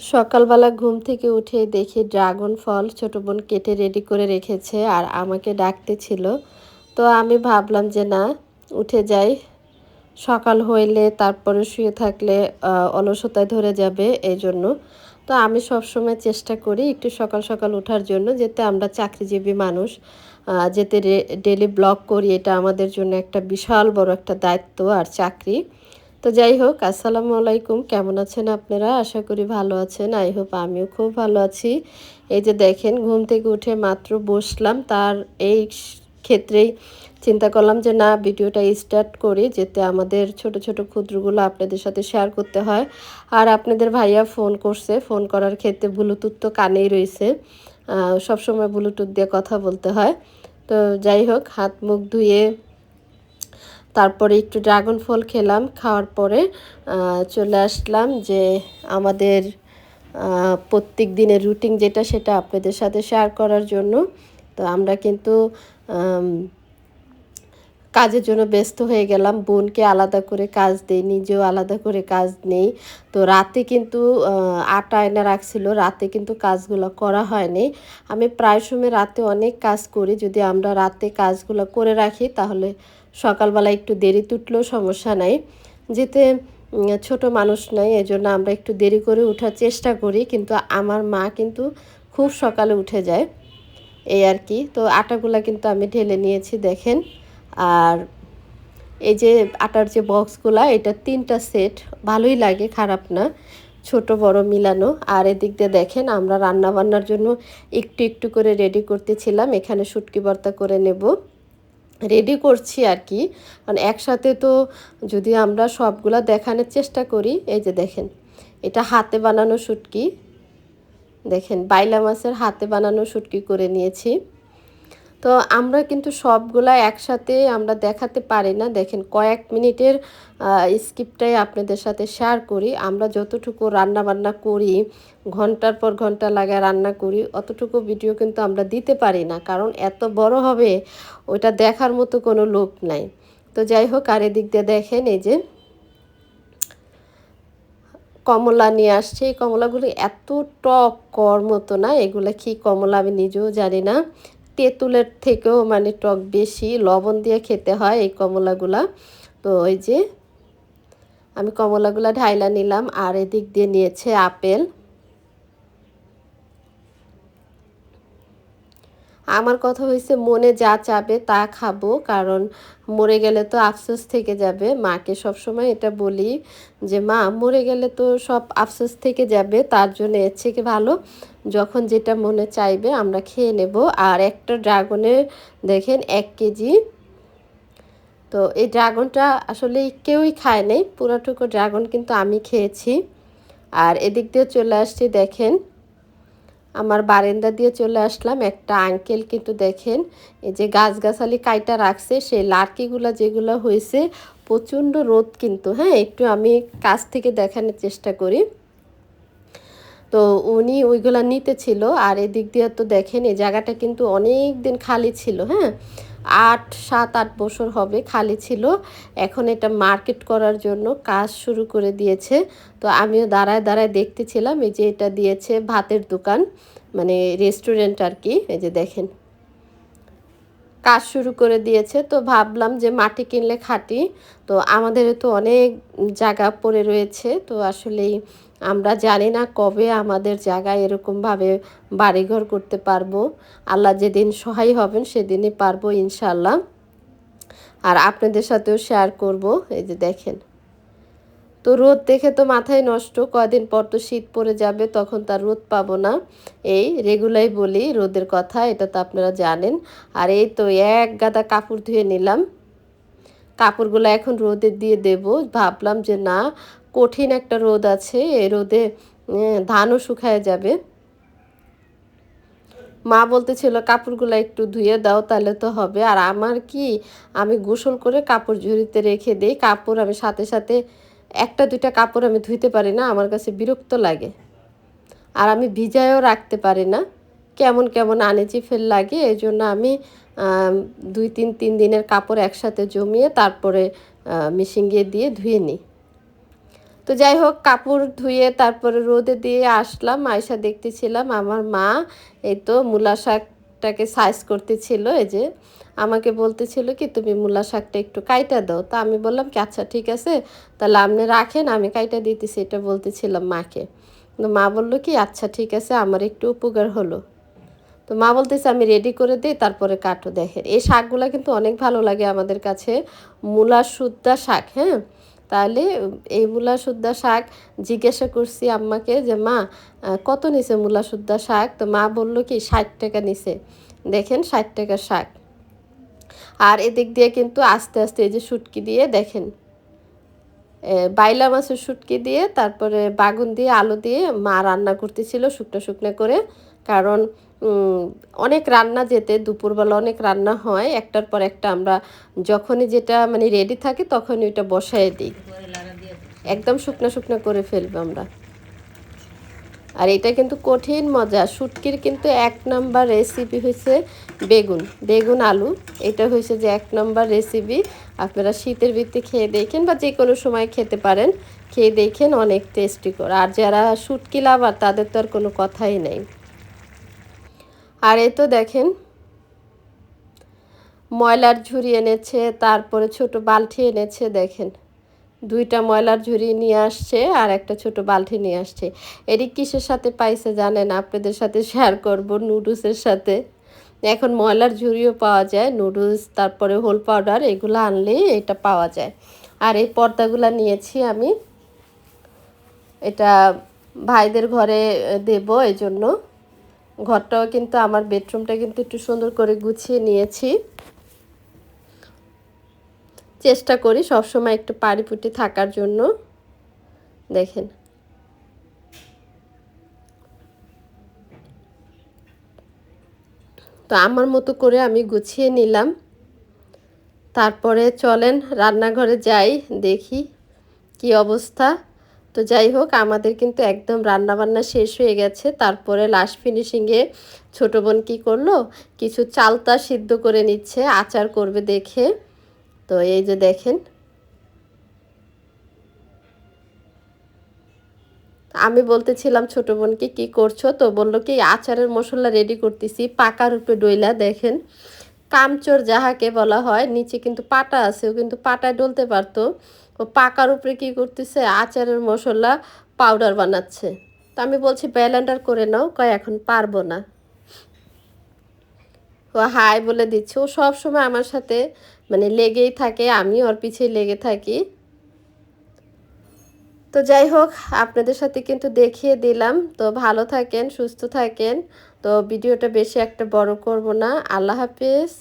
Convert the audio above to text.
সকালবেলা ঘুম থেকে উঠে দেখি ড্রাগন ফল ছোটো বোন কেটে রেডি করে রেখেছে আর আমাকে ডাকতে ছিল। তো আমি ভাবলাম যে না, উঠে যাই। সকাল হইলে তারপরে শুয়ে থাকলে অলসতায় ধরে যাবে এই জন্য তো আমি সবসময় চেষ্টা করি একটু সকাল সকাল ওঠার জন্য, যেতে আমরা চাকরিজীবী মানুষ যেতে ডেলি ব্লগ করি, এটা আমাদের জন্য একটা বিশাল বড় একটা দায়িত্ব আর চাকরি। তো যাই হোক, আসসালামু আলাইকুম। কেমন আছেন আপনারা? আশা করি ভালো আছেন। আই হোপ আমিও খুব ভালো আছি। এই যে দেখেন, ঘুম থেকে উঠে মাত্র বসলাম। তার এই ক্ষেত্রেই চিন্তা করলাম যে, না, ভিডিওটা স্টার্ট করি, যেতে আমাদের ছোট ছোট ক্ষুদ্রগুলো আপনাদের সাথে শেয়ার করতে হয়। আর আপনাদের ভাইয়া ফোন করছে। ফোন করার ক্ষেত্রে ব্লুটুথ তো কানেই রয়েছে। সবসময় ব্লুটুথ দিয়ে কথা বলতে হয়। তো যাই হোক হাত মুখ ধুয়ে তারপরে একটু ড্রাগন ফল খেলাম, খাওয়ার পরে চলে আসলাম যে আমাদের প্রত্যেক দিনের রুটিন যেটা সেটা আপনাদের সাথে শেয়ার করার জন্য। তো আমরা কিন্তু কাজের জন্য ব্যস্ত হয়ে গেলাম, বোনকে আলাদা করে কাজ দেই, নিজেও আলাদা করে কাজ নেই। তো রাতে কিন্তু আটা এনে রাখছিল, রাতে কিন্তু কাজগুলো করা হয়নি। আমি প্রায় সময় রাতে অনেক কাজ করি, যদি আমরা রাতে কাজগুলো করে রাখি, তাহলে সকালবেলা একটু দেরি তুটলেও সমস্যা নাই। যেতে ছোট মানুষ নাই, এজন্য আমরা একটু দেরি করে ওঠার চেষ্টা করি, কিন্তু আমার মা কিন্তু খুব সকালে উঠে যায়। এই আর কি। তো আটাগুলা কিন্তু আমি ঢেলে নিয়েছি, দেখেন। আর এই যে আটার যে বক্সগুলা, এটা তিনটা সেট, ভালোই লাগে, খারাপ না। ছোট, বড় মিলানো। আর এদিক দিয়ে দেখেন, আমরা রান্না বান্নার জন্য একটু একটু করে রেডি করতেছিলাম, এখানে শুটকি ভর্তা করে নেব। রেডি করছি আর কি। কারণ একসাথে তো যদি আমরা সবগুলা দেখানোর চেষ্টা করি, এই যে দেখেন, এটা হাতে বানানো শুটকি দেখেন, বাইলা মাছের হাতে বানানো শুটকি করে নিয়েছি। তো আমরা কিন্তু সবগুলা একসাথে আমরা দেখাতে পারি না। দেখেন কয়েক মিনিটের স্কিপটাই আপনাদের সাথে শেয়ার করি। আমরা যতটুকু রান্না বান্না করি, ঘণ্টার পর ঘণ্টা লাগায় রান্না করি, অতটুকু ভিডিও কিন্তু আমরা দিতে পারি না। কারণ এত বড় হবে ওইটা দেখার মতো কোনো লোক নাই। তো যাই হোক, আর এদিক দিয়ে দেখেন এই যে কমলা নিয়ে আসছে। এই কমলাগুলি এত টক, কর মতো না। এগুলো কি কমলা আমি নিজেও জানি না। তেঁতুলের থেকেও মানে টক বেশি, লবণ দিয়ে খেতে হয় এই কমলাগুলা। তো ওই যে আমি কমলাগুলা ঢাইলা নিলাম, আর এদিক দিয়ে নিয়েছে আপেল। আমার কথা হয়েছে মনে যা চাবে তা খাব, কারণ মরে গেলে তো আফসোস থেকে যাবে। মাকে সবসময় এটা বলি যে, মা, মরে গেলে তো সব আফসোস থেকে যাবে, তার জন্য এর থেকে ভালো। যখন যেটা মনে চাইবে আমরা খেয়ে নেব। আর একটা ড্রাগনের দেখেন এক কেজি। তো এই ড্রাগনটা আসলে কেউই খায় নেই, পুরোটুকু ড্রাগন কিন্তু আমি খেয়েছি। আর এদিক দিয়ে চলে আসছি, দেখেন আমার বারেন্দা দিয়ে চলে আসলাম। একটা আঙ্কেল কিন্তু দেখেন, এই যে গাছগাছালি কাইটা রাখছে, সেই লার্কিগুলো যেগুলো হয়েছে, প্রচণ্ড রোদ কিন্তু হ্যাঁ? একটু আমি কাছ থেকে দেখানোর চেষ্টা করি। তো উনি ওইগুলা নিতে ছিল আর এদিক দিয়ে তো দেখেন, এই জায়গাটা কিন্তু অনেক দিন খালি ছিল হ্যাঁ? আট, সাত, আট বছর হবে, খালি ছিল। এখন এটা মার্কেট করার জন্য কাজ শুরু করে দিয়েছে। তো আমিও দাঁড়ায় দাঁড়ায় দেখতেছিলাম, এই যে এটা দিয়েছে ভাতের দোকান মানে রেস্টুরেন্ট আর কি, এই যে দেখেন। কাজ শুরু করে দিয়েছে। তো ভাবলাম যে মাটি কিনলে খাটি। তো আমাদের তো অনেক জায়গা পড়ে রয়েছে। তো আসলেই আমরা জানি না কবে আমাদের জায়গায় এরকমভাবে বাড়িঘর করতে পারব। আল্লাহ যেদিন সহায় হবেন, সেদিনই পারব ইনশাল্লাহ আর আপনাদের সাথেও শেয়ার করব। এই যে দেখেন। তো রোদ দেখে তো মাথায় নষ্ট, কদিন পর তো শীত পড়ে যাবে, তখন তার রোদ পাবো না। এই রেগুলাই বলি রোদের কথা, এটা তো আপনারা জানেন। আর এই তো এক গাদা কাপড় ধুয়ে নিলাম। কাপড়গুলো এখন রোদে দিয়ে দেব। ভাবলাম যে না, কঠিন একটা রোদ আছে এই রোদে ধানও শুকায় যাবে। মা বলতেছিল, কাপড়গুলো একটু ধুয়ে দাও, তাহলে তো হবে। আর আমার কি, আমি গোসল করে কাপড় ঝুড়িতে রেখে দিই। কাপড় আমি সাথে সাথে একটা দুইটা কাপড় আমি ধুইতে পারি না, আমার কাছে বিরক্ত লাগে। আর আমি ভিজায়ও রাখতে পারি না, কেমন কেমন আনেজি ফেল লাগে এই জন্য আমি দুই তিন তিন দিনের কাপড় একসাথে জমিয়ে তারপরে মিশিং দিয়ে ধুয়ে নিই। তো যাই হোক, কাপড় ধুয়ে তারপরে রোদে দিয়ে আসলাম আয়সা দেখতেছিলাম, আমার মা, এই তো মূলা শাকটাকে সাইজ করতেছিল, এই যে আমাকে বলতেছিল কি, তুমি মূলা শাকটা একটু কাইটা দাও। তা আমি বললাম কি আচ্ছা ঠিক আছে। তাহলে আপনি রাখেন, আমি কাইটা দিতেছি, এটা বলতেছিলাম মাকে। তো মা বলল কি আচ্ছা ঠিক আছে, আমার একটু উপকার হলো। তো মা বলতেছে, আমি রেডি করে দিই, তারপরে কাটো দেখেন। এই শাকগুলো কিন্তু অনেক ভালো লাগে আমাদের কাছে, মূলা সুদ্দা শাক হ্যাঁ? তাহলে এই মূলা সুদ্দা শাক জিজ্ঞাসা করছি আম্মাকে যে, মা কত নিছে মূলা সুদ্দা শাক? তো মা বলল কি, ষাট টাকা নিছে। দেখেন ষাট টাকা শাক। আর এদিক দিয়ে কিন্তু আস্তে আস্তে এই যে শুটকি দিয়ে দেখেন বাইলা মাছের শুটকি দিয়ে, তারপরে বাগুন দিয়ে, আলু দিয়ে মা রান্না করতেছিল শুকনো শুকনো করে। কারণ অনেক রান্না যেতে, দুপুরবেলা অনেক রান্না হয়, একটার পর একটা আমরা যখনই যেটা মানে রেডি থাকে তখনই ওইটা বসায় দিই। একদম শুকনো শুকনো করে ফেলব আমরা। আর এটা কিন্তু কঠিন মজা, শুটকির কিন্তু এক নাম্বার রেসিপি হয়েছে বেগুন বেগুন আলু। এটা হয়েছে যে এক নাম্বার রেসিপি আপনারা শীতের ভিত্তি খেয়ে দেখেন বা যে কোনো সময় খেতে পারেন। খেয়ে দেখেন অনেক টেস্টি করে। আর যারা শুটকি লাভার তাদের তো আর কোনো কথাই নেই। আর এই তো দেখেন, ময়লার ঝুড়ি এনেছে, তারপরে ছোট বালতি এনেছে, দেখেন। দুইটা ময়লার ঝুড়ি নিয়ে আসছে আর একটা ছোট বালতি নিয়ে আসছে। এটি কিসের সাথে পাইছে জানেন? আপনাদের সাথে শেয়ার করব নুডলসের সাথে। এখন ময়লার ঝুড়িও পাওয়া যায় নুডলস তারপরে হোল পাউডার এগুলো আনলেই এটা পাওয়া যায়। আর এই পর্দাগুলো নিয়েছি আমি। এটা ভাইদের ঘরে দেব এই জন্য ঘরটাও কিন্তু আমার বেডরুমটা কিন্তু একটু সুন্দর করে গুছিয়ে নিয়েছি। চেষ্টা করি সবসময় একটু পাড়িপুটি থাকার জন্য। দেখেন। তো আমার মতো করে আমি গুছিয়ে নিলাম। তারপরে চলেন রান্নাঘরে যাই, দেখি কি অবস্থা। তো যাই হোক, আমাদের কিন্তু একদম রান্নাবান্না শেষ হয়ে গেছে। তারপরে লাস্ট ফিনিশিংয়ে ছোটো বোন কী করল? কিছু চালতা সিদ্ধ করে নিচ্ছে, আচার করবে দেখে। তো এই যে দেখেন। আমি বলতেছিলাম ছোট বোনকে কি করছ? তো বলল কি আচারের মশলা রেডি করতেছি, পাকার উপরে ডইলা, দেখেন। কামচোর যাহাকে বলা হয়, নিচে কিন্তু পাটা আছে, ও কিন্তু পাটায় ডলতে পারতো। ও পাকার উপরে কি করতেছে? আচারের মশলা পাউডার বানাচ্ছে। তো আমি বলছি ব্যালেন্ডার করে নাও, কয় এখন পারব না। ও হাই বলে দিচ্ছে। ও সব সময় আমার সাথে মানে লেগেই থাকে আমি ওর পিছিয়ে লেগে থাকি। তো যাই হোক, আপনাদের সাথে কিন্তু দেখিয়ে দিলাম। তো ভালো থাকেন, সুস্থ থাকেন। তো ভিডিওটা বেশি একটা বড় করব না। আল্লাহ হাফিজ।